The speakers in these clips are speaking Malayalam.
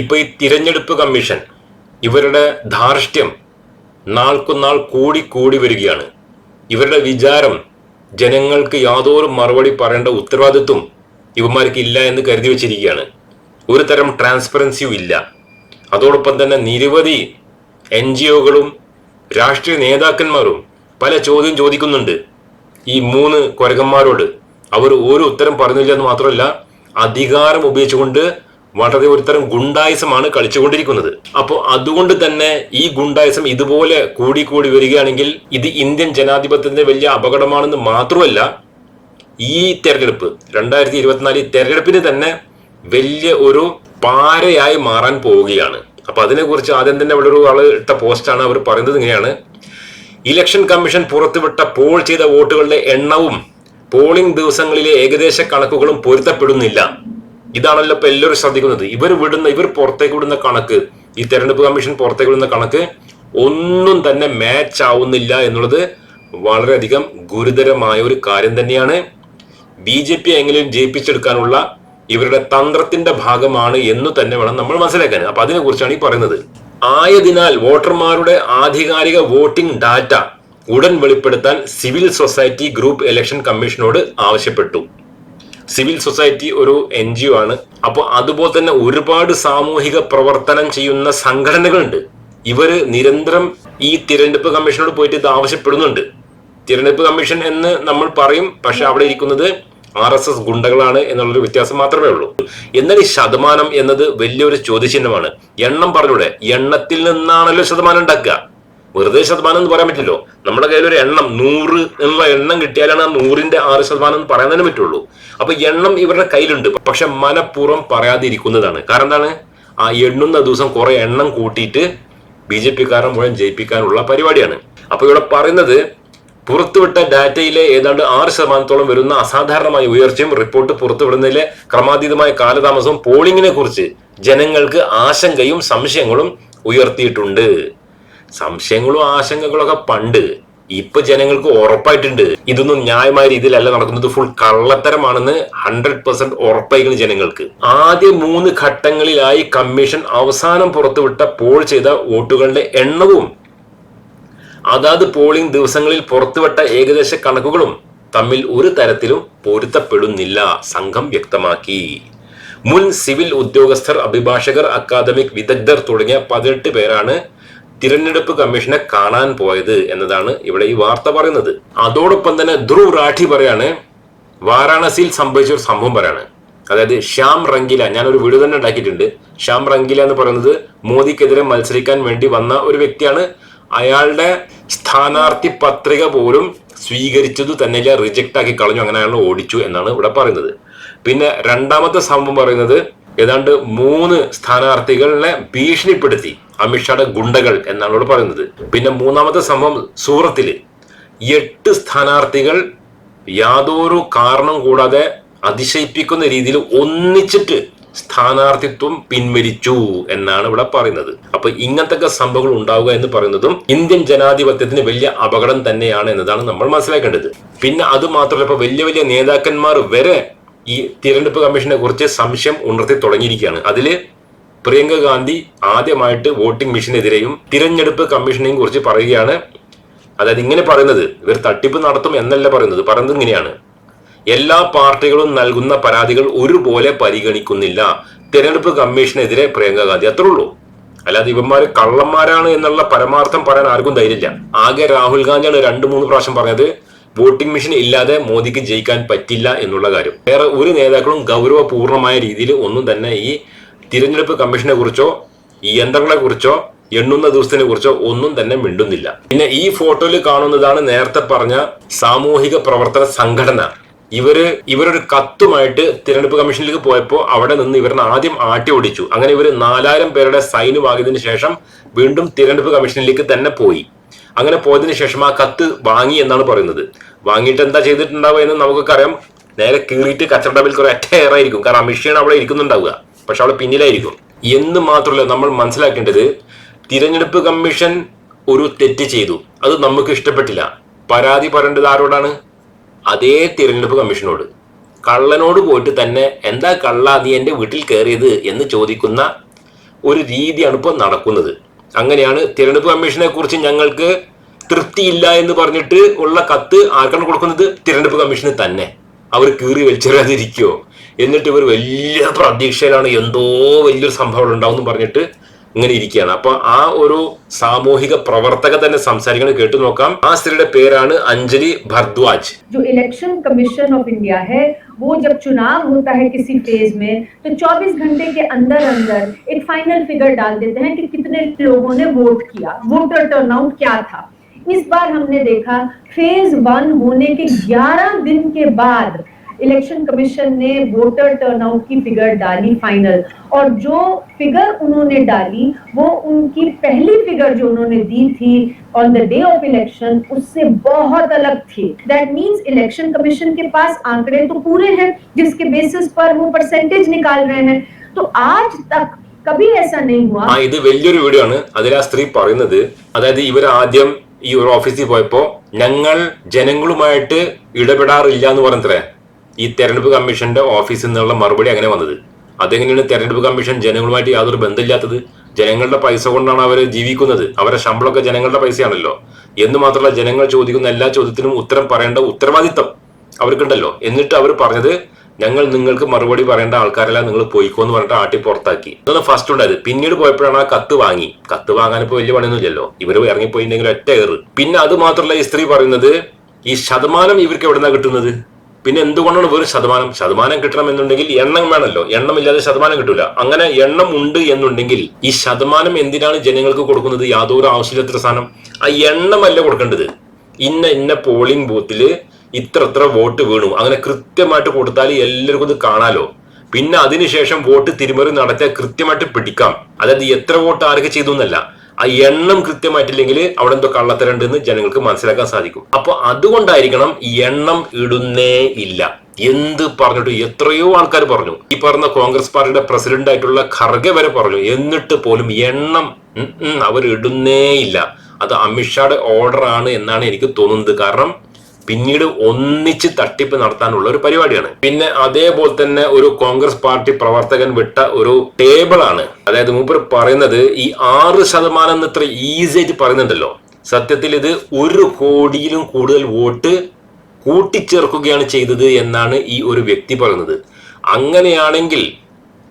ഇപ്പൊ ഈ തിരഞ്ഞെടുപ്പ് കമ്മീഷൻ ഇവരുടെ ധാർഷ്ട്യം നാൾക്കുനാൾ കൂടി കൂടി വരികയാണ്. ഇവരുടെ വിചാരം ജനങ്ങൾക്ക് യാതൊരു മറുപടി പറയേണ്ട ഉത്തരവാദിത്വം ഇവന്മാർക്ക് ഇല്ല എന്ന് കരുതി വെച്ചിരിക്കുകയാണ്. ഒരു തരം ട്രാൻസ്പെറൻസിയും ഇല്ല. അതോടൊപ്പം തന്നെ നിരവധി എൻ ജി ഒകളും രാഷ്ട്രീയ നേതാക്കന്മാരും പല ചോദ്യം ചോദിക്കുന്നുണ്ട്. ഈ മൂന്ന് കൊരകന്മാരോട് അവർ ഒരു ഉത്തരം പറഞ്ഞില്ല എന്ന് മാത്രമല്ല അധികാരം ഉപയോഗിച്ചുകൊണ്ട് വളരെ ഒരുതരം ഗുണ്ടായുസമാണ് കളിച്ചുകൊണ്ടിരിക്കുന്നത്. അപ്പോൾ അതുകൊണ്ട് തന്നെ ഈ ഗുണ്ടായുസം ഇതുപോലെ കൂടി കൂടി വരികയാണെങ്കിൽ ഇത് ഇന്ത്യൻ ജനാധിപത്യത്തിന്റെ വലിയ അപകടമാണെന്ന് മാത്രമല്ല ഈ തെരഞ്ഞെടുപ്പ് രണ്ടായിരത്തി ഇരുപത്തിനാല് തെരഞ്ഞെടുപ്പിന് തന്നെ വലിയ ഒരു പാരയായി മാറാൻ പോവുകയാണ്. അപ്പൊ അതിനെക്കുറിച്ച് ആദ്യം തന്നെ ഇവിടെ ഒരു ആൾ ഇട്ട പോസ്റ്റാണ് അവർ പറയുന്നത് ഇങ്ങനെയാണ്. ഇലക്ഷൻ കമ്മീഷൻ പുറത്തുവിട്ട പോൾ ചെയ്ത വോട്ടുകളുടെ എണ്ണവും പോളിംഗ് ദിവസങ്ങളിലെ ഏകദേശ കണക്കുകളും പൊരുത്തപ്പെടുന്നില്ല. ഇതാണല്ലോ ഇപ്പൊ എല്ലാവരും ശ്രദ്ധിക്കുന്നത്. ഇവർ വിടുന്ന ഇവർ പുറത്തേക്ക് വിടുന്ന കണക്ക് ഈ തെരഞ്ഞെടുപ്പ് കമ്മീഷൻ പുറത്തേക്ക് വിടുന്ന കണക്ക് ഒന്നും തന്നെ മാച്ച് ആവുന്നില്ല എന്നുള്ളത് വളരെയധികം ഗുരുതരമായ ഒരു കാര്യം തന്നെയാണ്. ബി ജെ പി എങ്ങനെയും ജയിപ്പിച്ചെടുക്കാനുള്ള ഇവരുടെ തന്ത്രത്തിന്റെ ഭാഗമാണ് എന്ന് തന്നെ വേണം നമ്മൾ മനസ്സിലാക്കാൻ. അപ്പൊ അതിനെ കുറിച്ചാണ് ഈ പറയുന്നത്. ആയതിനാൽ വോട്ടർമാരുടെ ആധികാരിക വോട്ടിംഗ് ഡാറ്റ ഉടൻ വെളിപ്പെടുത്താൻ സിവിൽ സൊസൈറ്റി ഗ്രൂപ്പ് ഇലക്ഷൻ കമ്മീഷനോട് ആവശ്യപ്പെട്ടു. സിവിൽ സൊസൈറ്റി ഒരു എൻ ജി ഒ ആണ്. അപ്പോൾ അതുപോലെ തന്നെ ഒരുപാട് സാമൂഹിക പ്രവർത്തനം ചെയ്യുന്ന സംഘടനകളുണ്ട്. ഇവർ നിരന്തരം ഈ തിരഞ്ഞെടുപ്പ് കമ്മീഷനോട് പോയിട്ട് ഇത് ആവശ്യപ്പെടുന്നുണ്ട്. തിരഞ്ഞെടുപ്പ് കമ്മീഷൻ എന്ന് നമ്മൾ പറയും പക്ഷെ അവിടെ ഇരിക്കുന്നത് ആർ എസ് എസ് ഗുണ്ടകളാണ് എന്നുള്ളൊരു വ്യത്യാസം മാത്രമേ ഉള്ളൂ. എന്നാൽ ഈ ശതമാനം എന്നത് വലിയൊരു ചോദ്യചിഹ്നമാണ്. എണ്ണം പറഞ്ഞൂടെ? എണ്ണത്തിൽ നിന്നാണല്ലോ ശതമാനം ഉണ്ടാക്കുക. വെറുതെ ശതമാനം എന്ന് പറയാൻ പറ്റില്ലോ നമ്മുടെ കയ്യിൽ ഒരു എണ്ണം നൂറ് എന്നുള്ള എണ്ണം കിട്ടിയാലാണ് ആ നൂറിന്റെ ആറ് ശതമാനം എന്ന് പറയാൻ തന്നെ പറ്റുള്ളൂ. അപ്പൊ എണ്ണം ഇവരുടെ കയ്യിലുണ്ട്. പക്ഷെ മനഃപൂർവം പറയാതിരിക്കുന്നതാണ്. കാരണം എന്താണ്? ആ എണ്ണുന്ന ദിവസം കുറെ എണ്ണം കൂട്ടിയിട്ട് ബി ജെ പിക്കാരൻ മുഴുവൻ ജയിപ്പിക്കാനുള്ള പരിപാടിയാണ്. അപ്പൊ ഇവിടെ പറയുന്നത് പുറത്തുവിട്ട ഡാറ്റയിലെ ഏതാണ്ട് ആറ് ശതമാനത്തോളം വരുന്ന അസാധാരണമായ ഉയർച്ചയും റിപ്പോർട്ട് പുറത്തുവിടുന്നതിലെ ക്രമാതീതമായ കാലതാമസവും പോളിംഗിനെ കുറിച്ച് ജനങ്ങൾക്ക് ആശങ്കയും സംശയങ്ങളും ഉയർത്തിയിട്ടുണ്ട്. സംശയങ്ങളും ആശങ്കകളും ഒക്കെ പണ്ട് ഇപ്പൊ ജനങ്ങൾക്ക് ഉറപ്പായിട്ടുണ്ട്. ഇതൊന്നും ന്യായമായ രീതിയിലല്ല നടക്കുന്നത്. ഫുൾ കള്ളത്തരമാണെന്ന് ഹൺഡ്രഡ് പെർസെന്റ് ഉറപ്പായിരിക്കുന്നു ജനങ്ങൾക്ക്. ആദ്യ മൂന്ന് ഘട്ടങ്ങളിലായി കമ്മീഷൻ അവസാനം പുറത്തുവിട്ട പോൾ ചെയ്ത വോട്ടുകളുടെ എണ്ണവും അതാത് പോളിംഗ് ദിവസങ്ങളിൽ പുറത്തുവിട്ട ഏകദേശ കണക്കുകളും തമ്മിൽ ഒരു തരത്തിലും പൊരുത്തപ്പെടുന്നില്ല സംഘം വ്യക്തമാക്കി. മുൻ സിവിൽ ഉദ്യോഗസ്ഥർ അഭിഭാഷകർ അക്കാദമിക് വിദഗ്ധർ തുടങ്ങിയ പതിനെട്ട് പേരാണ് തിരഞ്ഞെടുപ്പ് കമ്മീഷനെ കാണാൻ പോയത് എന്നതാണ് ഇവിടെ ഈ വാർത്ത പറയുന്നത്. അതോടൊപ്പം തന്നെ ധ്രുവ് റാഠി പറയാണ് വാരാണസിയിൽ സംഭവിച്ച ഒരു സംഭവം പറയാണ്. അതായത് ശ്യാം റംഗില ഞാനൊരു വീഡിയോ തന്നെ ഉണ്ടാക്കിയിട്ടുണ്ട്. ശ്യാം റംഗില എന്ന് പറയുന്നത് മോദിക്കെതിരെ മത്സരിക്കാൻ വേണ്ടി വന്ന ഒരു വ്യക്തിയാണ്. അയാളുടെ സ്ഥാനാർത്ഥി പത്രിക പോലും സ്വീകരിച്ചതു തന്നെയില്ല റിജക്റ്റ് ആക്കി കളഞ്ഞു അങ്ങനെ അയാൾ ഓടിച്ചു എന്നാണ് ഇവിടെ പറയുന്നത്. പിന്നെ രണ്ടാമത്തെ സംഭവം പറയുന്നത് ഏതാണ്ട് മൂന്ന് സ്ഥാനാർത്ഥികളെ ഭീഷണിപ്പെടുത്തി. അമിത്ഷായുടെ ഗുണ്ടകൾ എന്നാണ് ഇവിടെ പറയുന്നത്. പിന്നെ മൂന്നാമത്തെ സംഭവം സൂറത്തിൽ എട്ട് സ്ഥാനാർത്ഥികൾ യാതൊരു കാരണം കൂടാതെ അതിശയിപ്പിക്കുന്ന രീതിയിൽ ഒന്നിച്ചിട്ട് സ്ഥാനാർത്ഥിത്വം പിൻവലിച്ചു എന്നാണ് ഇവിടെ പറയുന്നത്. അപ്പൊ ഇങ്ങനത്തെ സംഭവങ്ങൾ ഉണ്ടാവുക എന്ന് പറയുന്നതും ഇന്ത്യൻ ജനാധിപത്യത്തിന് വലിയ അപകടം തന്നെയാണ് എന്നതാണ് നമ്മൾ മനസ്സിലാക്കേണ്ടത്. പിന്നെ അത് മാത്രമല്ല ഇപ്പൊ വലിയ വലിയ നേതാക്കന്മാർ വരെ ഈ തിരഞ്ഞെടുപ്പ് കമ്മീഷനെ കുറിച്ച് സംശയം ഉണർത്തി തുടങ്ങിയിരിക്കുകയാണ്. അതിൽ പ്രിയങ്ക ഗാന്ധി ആദ്യമായിട്ട് വോട്ടിംഗ് മെഷീനെതിരെയും തിരഞ്ഞെടുപ്പ് കമ്മീഷനെയും കുറിച്ച് പറയുകയാണ്. അതായത് ഇങ്ങനെ പറയുന്നത് ഇവർ തട്ടിപ്പ് നടത്തും എന്നല്ല പറയുന്നത് പറയുന്നത് ഇങ്ങനെയാണ്. എല്ലാ പാർട്ടികളും നൽകുന്ന പരാതികൾ ഒരുപോലെ പരിഗണിക്കുന്നില്ല. തിരഞ്ഞെടുപ്പ് കമ്മീഷനെതിരെ പ്രിയങ്ക ഗാന്ധി അത്രേ ഉള്ളൂ. അല്ലാതെ ഇവന്മാര് കള്ളന്മാരാണ് എന്നുള്ള പരമാർത്ഥം പറയാൻ ആർക്കും ധൈര്യമില്ല. ആകെ രാഹുൽ ഗാന്ധിയാണ് രണ്ട് മൂന്ന് പ്രാവശ്യം പറഞ്ഞത്. വോട്ടിംഗ് മെഷീൻ ഇല്ലാതെ മോദിക്ക് ജയിക്കാൻ പറ്റില്ല എന്നുള്ള കാര്യം. വേറെ ഒരു നേതാക്കളും ഗൗരവപൂർണമായ രീതിയിൽ ഒന്നും തന്നെ ഈ തിരഞ്ഞെടുപ്പ് കമ്മീഷനെ കുറിച്ചോ ഈ യന്ത്രങ്ങളെ കുറിച്ചോ എണ്ണുന്ന ദിവസത്തിനെ കുറിച്ചോ ഒന്നും തന്നെ മിണ്ടുന്നില്ല. പിന്നെ ഈ ഫോട്ടോയിൽ കാണുന്നതാണ് നേരത്തെ പറഞ്ഞ സാമൂഹിക പ്രവർത്തന സംഘടന. ഇവർ ഇവരൊരു കത്തുമായിട്ട് തിരഞ്ഞെടുപ്പ് കമ്മീഷനിലേക്ക് പോയപ്പോൾ അവിടെ നിന്ന് ഇവരെ ആദ്യം ആട്ടി ഓടിച്ചു. അങ്ങനെ ഇവർ നാലായിരം പേരുടെ സൈൻ വാങ്ങിയതിനു ശേഷം വീണ്ടും തിരഞ്ഞെടുപ്പ് കമ്മീഷനിലേക്ക് തന്നെ പോയി. അങ്ങനെ പോയതിനു ശേഷം ആ കത്ത് വാങ്ങി എന്നാണ് പറയുന്നത്. വാങ്ങിയിട്ട് എന്താ ചെയ്തിട്ടുണ്ടാവുക എന്ന് നമുക്കൊക്കെ അറിയാം നേരെ കീറിയിട്ട് കച്ചവട കുറെ അറ്റയറായിരിക്കും. കാരണം അമിത്ഷാണ് അവിടെ ഇരിക്കുന്നുണ്ടാവുക. പക്ഷെ അവിടെ പിന്നിലായിരിക്കും. എന്ന് മാത്രമല്ല നമ്മൾ മനസ്സിലാക്കേണ്ടത് തിരഞ്ഞെടുപ്പ് കമ്മീഷൻ ഒരു തെറ്റ് ചെയ്തു. അത് നമുക്ക് ഇഷ്ടപ്പെട്ടില്ല. പരാതി പറയേണ്ടത് ആരോടാണ്? അതേ തിരഞ്ഞെടുപ്പ് കമ്മീഷനോട്. കള്ളനോട് പോയിട്ട് തന്നെ എന്താ കള്ള നീ എന്റെ വീട്ടിൽ കയറിയത് എന്ന് ചോദിക്കുന്ന ഒരു രീതിയാണ് ഇപ്പോൾ നടക്കുന്നത്. അങ്ങനെയാണ് തിരഞ്ഞെടുപ്പ് കമ്മീഷനെ കുറിച്ച് ഞങ്ങൾക്ക് തൃപ്തിയില്ല എന്ന് പറഞ്ഞിട്ട് ഉള്ള കത്ത് ആർക്കാണ് കൊടുക്കുന്നത്? തിരഞ്ഞെടുപ്പ് കമ്മീഷന് തന്നെ. അവർ കീറി വലിച്ചെറിയാതിരിക്കുവോ എന്നിട്ട് ഇവർ വലിയ പ്രതീക്ഷയിലാണ് എന്തോ വലിയൊരു സംഭവം ഉണ്ടാവും എന്ന് പറഞ്ഞിട്ട് ഇങ്ങനെ ഇരിക്കുകയാണ് അപ്പൊ ആ ഒരു സാമൂഹിക പ്രവർത്തക തന്നെ സംസാരിക്കുന്നത് കേട്ടു നോക്കാം ആ സ്ത്രീയുടെ പേരാണ് അഞ്ജലി ഭർദ്വാജ് जो इलेक्शन कमीशन ऑफ इंडिया है वो जब चुनाव होता है किसी फेज में तो 24 घंटे के अंदर अंदर एक फाइनल फिगर डाल देते हैं कि कितने लोगों ने वोट किया वोटर टर्नआउट क्या था इस बार हमने देखा फेज वन होने के 11 दिन के बाद इलेक्शन कमीशन ने वोटर टर्नआउट की फिगर डाली फाइनल और जो फिगर उन्होंने डाली वो उनकी पहली फिगर जो उन्होंने दी थी on the day of election उससे बहुत अलग थी दैट मींस इलेक्शन कमीशन के पास आंकड़े तो पूरे हैं जिसके बेसिस पर वो परसेंटेज निकाल रहे हैं तो आज तक कभी ऐसा नहीं हुआ ആ ഇത് വലിയൊരു വീഡിയോ ആണ് അതിൽ ആ സ്ത്രീ പറയുന്നത് അതായത് ഇവർ ആദ്യം ഈ ഒരു ഓഫീസിൽ പോയപ്പോ ഞങ്ങൾ ജനങ്ങളുമായിട്ട് ഇടപെടാറില്ല എന്ന് പറഞ്ഞത്രേ ഈ തെരഞ്ഞെടുപ്പ് കമ്മീഷന്റെ ഓഫീസിൽ നിന്നുള്ള മറുപടി അങ്ങനെ വന്നത്. അതെങ്ങനെയാണ് തെരഞ്ഞെടുപ്പ് കമ്മീഷൻ ജനങ്ങളുമായിട്ട് യാതൊരു ബന്ധമില്ലാത്തത്? ജനങ്ങളുടെ പൈസ കൊണ്ടാണ് അവർ ജീവിക്കുന്നത്. അവരുടെ ശമ്പളമൊക്കെ ജനങ്ങളുടെ പൈസയാണല്ലോ. എന്ന് മാത്രമല്ല ജനങ്ങൾ ചോദിക്കുന്ന എല്ലാ ചോദ്യത്തിനും ഉത്തരം പറയേണ്ട ഉത്തരവാദിത്തം അവർക്കുണ്ടല്ലോ. എന്നിട്ട് അവർ പറഞ്ഞത് ഞങ്ങൾ നിങ്ങൾക്ക് മറുപടി പറയേണ്ട ആൾക്കാരെല്ലാം നിങ്ങൾ പോയിക്കോ എന്ന് പറഞ്ഞിട്ട് ആട്ടി പുറത്താക്കി. ഇതൊന്ന് ഫസ്റ്റ് ഉണ്ടായത്. പിന്നീട് പോയപ്പോഴാണ് ആ കത്ത് വാങ്ങി. കത്ത് വാങ്ങാൻ ഇപ്പോൾ വലിയ പണിയൊന്നുമില്ലല്ലോ ഇവർ ഇറങ്ങിപ്പോയിട്ടുണ്ടെങ്കിൽ ഒറ്റ ഏറ് പിന്നെ അത് മാത്രമല്ല ഈ സ്ത്രീ പറയുന്നത് ഈ ശതമാനം ഇവർക്ക് എവിടെന്നാ കിട്ടുന്നത്? പിന്നെ എന്തുകൊണ്ടാണ് വെറും ശതമാനം? ശതമാനം കിട്ടണം എന്നുണ്ടെങ്കിൽ എണ്ണം വേണമല്ലോ. എണ്ണം ഇല്ലാതെ ശതമാനം കിട്ടൂല. അങ്ങനെ എണ്ണം ഉണ്ട് എന്നുണ്ടെങ്കിൽ ഈ ശതമാനം എന്തിനാണ് ജനങ്ങൾക്ക് കൊടുക്കുന്നത്? യാതൊരു ആവശ്യമില്ലാത്ത സാധനം. ആ എണ്ണമല്ല കൊടുക്കേണ്ടത്. ഇന്ന ഇന്ന പോളിംഗ് ബൂത്തിൽ ഇത്ര ഇത്ര വോട്ട് വീണു. അങ്ങനെ കൃത്യമായിട്ട് കൊടുത്താൽ എല്ലാവർക്കും ഇത് കാണാലോ. പിന്നെ അതിനുശേഷം വോട്ട് തിരിമറി നടത്തിയാൽ കൃത്യമായിട്ട് പിടിക്കാം. അതായത് എത്ര വോട്ട് ആരൊക്കെ ചെയ്തു എന്നല്ല. ആ എണ്ണം കൃത്യമായിട്ടില്ലെങ്കിൽ അവിടെ എന്തോ കള്ളത്തരണ്ടെന്ന് ജനങ്ങൾക്ക് മനസ്സിലാക്കാൻ സാധിക്കും. അപ്പൊ അതുകൊണ്ടായിരിക്കണം എണ്ണം ഇടുന്നേ ഇല്ല. എന്ത് പറഞ്ഞിട്ട് എത്രയോ ആൾക്കാർ പറഞ്ഞു. ഈ പറഞ്ഞ കോൺഗ്രസ് പാർട്ടിയുടെ പ്രസിഡന്റ് ആയിട്ടുള്ള ഖർഗെ വരെ പറഞ്ഞു. എന്നിട്ട് പോലും എണ്ണം അവർ ഇടുന്നേ ഇല്ല. അത് അമിത്ഷായുടെ ഓർഡർ ആണ് എന്നാണ് എനിക്ക് തോന്നുന്നത്. കാരണം പിന്നീട് ഒന്നിച്ച് തട്ടിപ്പ് നടത്താനുള്ള ഒരു പരിപാടിയാണ്. പിന്നെ അതേപോലെ തന്നെ ഒരു കോൺഗ്രസ് പാർട്ടി പ്രവർത്തകൻ വിട്ട ഒരു ടേബിൾ ആണ് അതായത് മൂപ്പർ പറയുന്നത് ഈ ആറ് ശതമാനം എന്ന് ഇത്ര ഈസി ആയിട്ട് പറയുന്നുണ്ടല്ലോ. സത്യത്തിൽ ഇത് ഒരു കോടിയിലും കൂടുതൽ വോട്ട് കൂട്ടിച്ചേർക്കുകയാണ് ചെയ്തത് എന്നാണ് ഈ ഒരു വ്യക്തി പറയുന്നത്. അങ്ങനെയാണെങ്കിൽ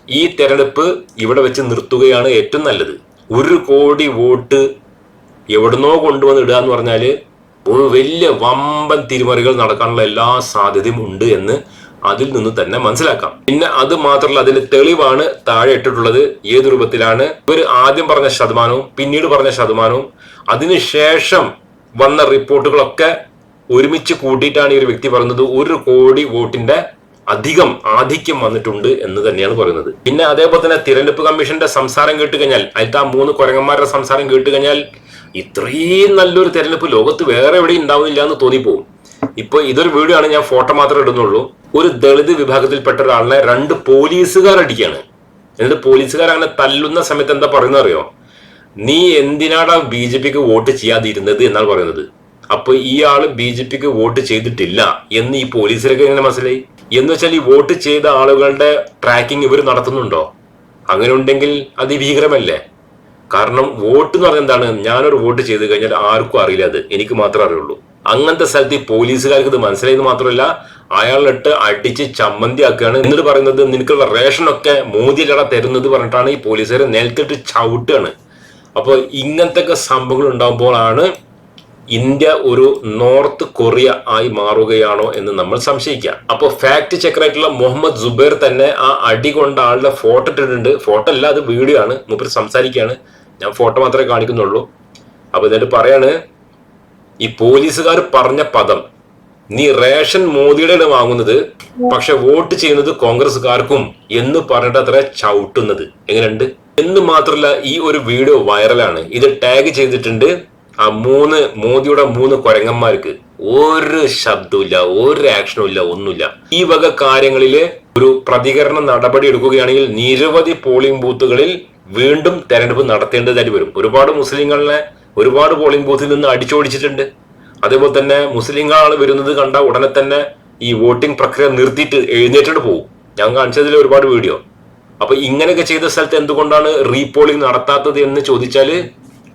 ഈ തെരഞ്ഞെടുപ്പ് ഇവിടെ വെച്ച് നിർത്തുകയാണ് ഏറ്റവും നല്ലത്. ഒരു കോടി വോട്ട് എവിടുന്നോ കൊണ്ടുവന്ന് ഇടുക എന്ന് പറഞ്ഞാൽ ഒരു വലിയ വമ്പൻ തിരിമറികൾ നടക്കാനുള്ള എല്ലാ സാധ്യതയും ഉണ്ട് എന്ന് അതിൽ നിന്ന് തന്നെ മനസ്സിലാക്കാം. പിന്നെ അത് മാത്രമല്ല അതിന്റെ തെളിവാണ് താഴെ ഇട്ടിട്ടുള്ളത്. ഏത് രൂപത്തിലാണ്? ഇവർ ആദ്യം പറഞ്ഞ ശതമാനവും പിന്നീട് പറഞ്ഞ ശതമാനവും അതിനുശേഷം വന്ന റിപ്പോർട്ടുകളൊക്കെ ഒരുമിച്ച് കൂട്ടിയിട്ടാണ് ഈ ഒരു വ്യക്തി പറയുന്നത് ഒരു കോടി വോട്ടിന്റെ അധികം ആധിക്യം വന്നിട്ടുണ്ട് എന്ന് തന്നെയാണ് പറയുന്നത്. പിന്നെ അതേപോലെ തന്നെ തിരഞ്ഞെടുപ്പ് കമ്മീഷന്റെ സംസാരം കേട്ട് കഴിഞ്ഞാൽ അതിലത്തെ ആ മൂന്ന് കുരങ്ങന്മാരുടെ സംസാരം കേട്ട് കഴിഞ്ഞാൽ ഇത്രയും നല്ലൊരു തെരഞ്ഞെടുപ്പ് ലോകത്ത് വേറെ എവിടെയും ഉണ്ടാവുന്നില്ല എന്ന് തോന്നിപ്പോകും ഇപ്പൊ ഇതൊരു വീഡിയോ ആണ് ഞാൻ ഫോട്ടോ മാത്രമേ ഇടുന്നുള്ളൂ. ഒരു ദളിത് വിഭാഗത്തിൽപ്പെട്ട ഒരാളിനെ രണ്ട് പോലീസുകാർ അടിക്കുകയാണ്. എന്നിട്ട് പോലീസുകാർ അങ്ങനെ തല്ലുന്ന സമയത്ത് എന്താ പറയുന്നത് അറിയോ? നീ എന്തിനാടാ ബി ജെ പിക്ക് വോട്ട് ചെയ്യാതിരുന്നത് എന്നാണ് പറയുന്നത്. അപ്പൊ ഈ ആൾ ബി ജെ പിക്ക് വോട്ട് ചെയ്തിട്ടില്ല എന്ന് ഈ പോലീസിലൊക്കെ എങ്ങനെ മനസ്സിലായി? എന്ന് വെച്ചാൽ ഈ വോട്ട് ചെയ്ത ആളുകളുടെ ട്രാക്കിംഗ് ഇവർ നടത്തുന്നുണ്ടോ? അങ്ങനെ ഉണ്ടെങ്കിൽ അത് ഭീകരമല്ലേ കാരണം വോട്ട് എന്ന് പറഞ്ഞാൽ എന്താണ്? ഞാനൊരു വോട്ട് ചെയ്ത് കഴിഞ്ഞാൽ ആർക്കും അറിയില്ല അത്. എനിക്ക് മാത്രമേ അറിയുള്ളൂ. അങ്ങനത്തെ സ്ഥലത്ത് ഈ പോലീസുകാർക്ക് ഇത് മനസ്സിലായത് മാത്രമല്ല അയാളിട്ട് അടിച്ച് ചമ്മന്തി ആക്കുകയാണ്. എന്നിട്ട് പറയുന്നത് നിനക്കുള്ള റേഷനൊക്കെ മോദിയിലട തരുന്നത് പറഞ്ഞിട്ടാണ് ഈ പോലീസുകാർ നിലത്തിട്ട് ചവിട്ടുകയാണ്. അപ്പോൾ ഇങ്ങനത്തെ ഒക്കെ സംഭവങ്ങൾ ഉണ്ടാകുമ്പോഴാണ് ഇന്ത്യ ഒരു നോർത്ത് കൊറിയ ആയി മാറുകയാണോ എന്ന് നമ്മൾ സംശയിക്കാം. അപ്പോൾ ഫാക്ട് ചെക്കറായിട്ടുള്ള മുഹമ്മദ് ജുബൈർ തന്നെ ആ അടി കൊണ്ട ആളുടെ ഫോട്ടോ ഇട്ടിട്ടുണ്ട്. ഫോട്ടോ അല്ല അത് വീഡിയോ ആണ്. മൂപ്പർ സംസാരിക്കുകയാണ് ഞാൻ ഫോട്ടോ മാത്രമേ കാണിക്കുന്നുള്ളൂ. അപ്പൊ എന്നിട്ട് പറയാണ് ഈ പോലീസുകാർ പറഞ്ഞ പദം നീ റേഷൻ മോദിയുടെ വാങ്ങുന്നത് പക്ഷെ വോട്ട് ചെയ്യുന്നത് കോൺഗ്രസ്സുകാർക്കും എന്ന് പറഞ്ഞിട്ട് അത്ര ചവിട്ടുന്നത്. എങ്ങനെയുണ്ട്? എന്ന് മാത്രമല്ല ഈ ഒരു വീഡിയോ വൈറലാണ് ഇത് ടാഗ് ചെയ്തിട്ടുണ്ട് ആ മൂന്ന് മോദിയുടെ മൂന്ന് കുരങ്ങന്മാർക്ക് ഒരു ശബ്ദമില്ല ഒരു ആക്ഷനും ഇല്ല ഒന്നുമില്ല. ഈ വക കാര്യങ്ങളിൽ ഒരു പ്രതികരണ നടപടി എടുക്കുകയാണെങ്കിൽ നിരവധി പോളിംഗ് ബൂത്തുകളിൽ വീണ്ടും തെരഞ്ഞെടുപ്പ് നടത്തേണ്ടതായിട്ട് വരും. ഒരുപാട് മുസ്ലിങ്ങളെ ഒരുപാട് പോളിംഗ് ബൂത്തിൽ നിന്ന് അടിച്ചോടിച്ചിട്ടുണ്ട്. അതേപോലെ തന്നെ മുസ്ലിങ്ങൾ വരുന്നത് കണ്ട ഉടനെ തന്നെ ഈ വോട്ടിംഗ് പ്രക്രിയ നിർത്തിയിട്ട് എഴുന്നേറ്റിട്ട് പോകും ഞാൻ കാണിച്ചതിൽ ഒരുപാട് വീഡിയോ. അപ്പൊ ഇങ്ങനെയൊക്കെ ചെയ്ത സ്ഥലത്ത് എന്തുകൊണ്ടാണ് റീപോളിംഗ് നടത്താത്തത് എന്ന് ചോദിച്ചാൽ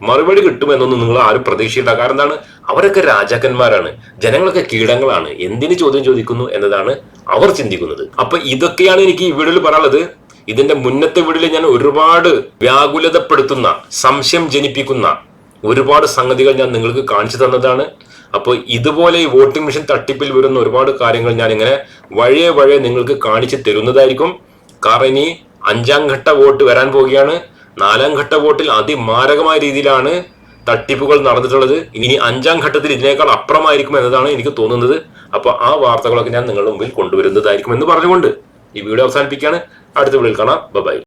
മറുപടി കിട്ടുമെന്നൊന്നും നിങ്ങൾ ആരും പ്രതീക്ഷിച്ചില്ല കാരണം എന്താണ്? അവരൊക്കെ രാജാക്കന്മാരാണ്. ജനങ്ങളൊക്കെ കീടങ്ങളാണ് എന്തിന് ചോദ്യം ചോദിക്കുന്നു എന്നതാണ് അവർ ചിന്തിക്കുന്നത്. അപ്പൊ ഇതൊക്കെയാണ് എനിക്ക് ഈ വീഡിയോയിൽ പറയാനുള്ളത്. ഇതിന്റെ മുന്നത്തെ വീഡിയോയിൽ ഞാൻ ഒരുപാട് വ്യാകുലതപ്പെടുത്തുന്ന സംശയം ജനിപ്പിക്കുന്ന ഒരുപാട് സംഗതികൾ ഞാൻ നിങ്ങൾക്ക് കാണിച്ചു തന്നതാണ്. അപ്പോൾ ഇതുപോലെ ഈ വോട്ടിംഗ് മെഷീൻ തട്ടിപ്പിൽ വരുന്ന ഒരുപാട് കാര്യങ്ങൾ ഞാൻ ഇങ്ങനെ വഴിയെ വഴിയെ നിങ്ങൾക്ക് കാണിച്ചു തരുന്നതായിരിക്കും. കാരണം ഇനി അഞ്ചാം ഘട്ട വോട്ട് വരാൻ പോവുകയാണ്. നാലാം ഘട്ട വോട്ടിൽ അതിമാരകമായ രീതിയിലാണ് തട്ടിപ്പുകൾ നടന്നിട്ടുള്ളത്. ഇനി അഞ്ചാം ഘട്ടത്തിൽ ഇതിനേക്കാൾ അപ്പുറമായിരിക്കും എന്നതാണ് എനിക്ക് തോന്നുന്നത്. അപ്പോൾ ആ വാർത്തകളൊക്കെ ഞാൻ നിങ്ങളുടെ മുമ്പിൽ കൊണ്ടുവരുന്നതായിരിക്കും എന്ന് പറഞ്ഞുകൊണ്ട് ഈ വീഡിയോ അവസാനിപ്പിക്കുകയാണ്. അടുത്ത വീഡിയോയിൽ കാണാം. ബൈ.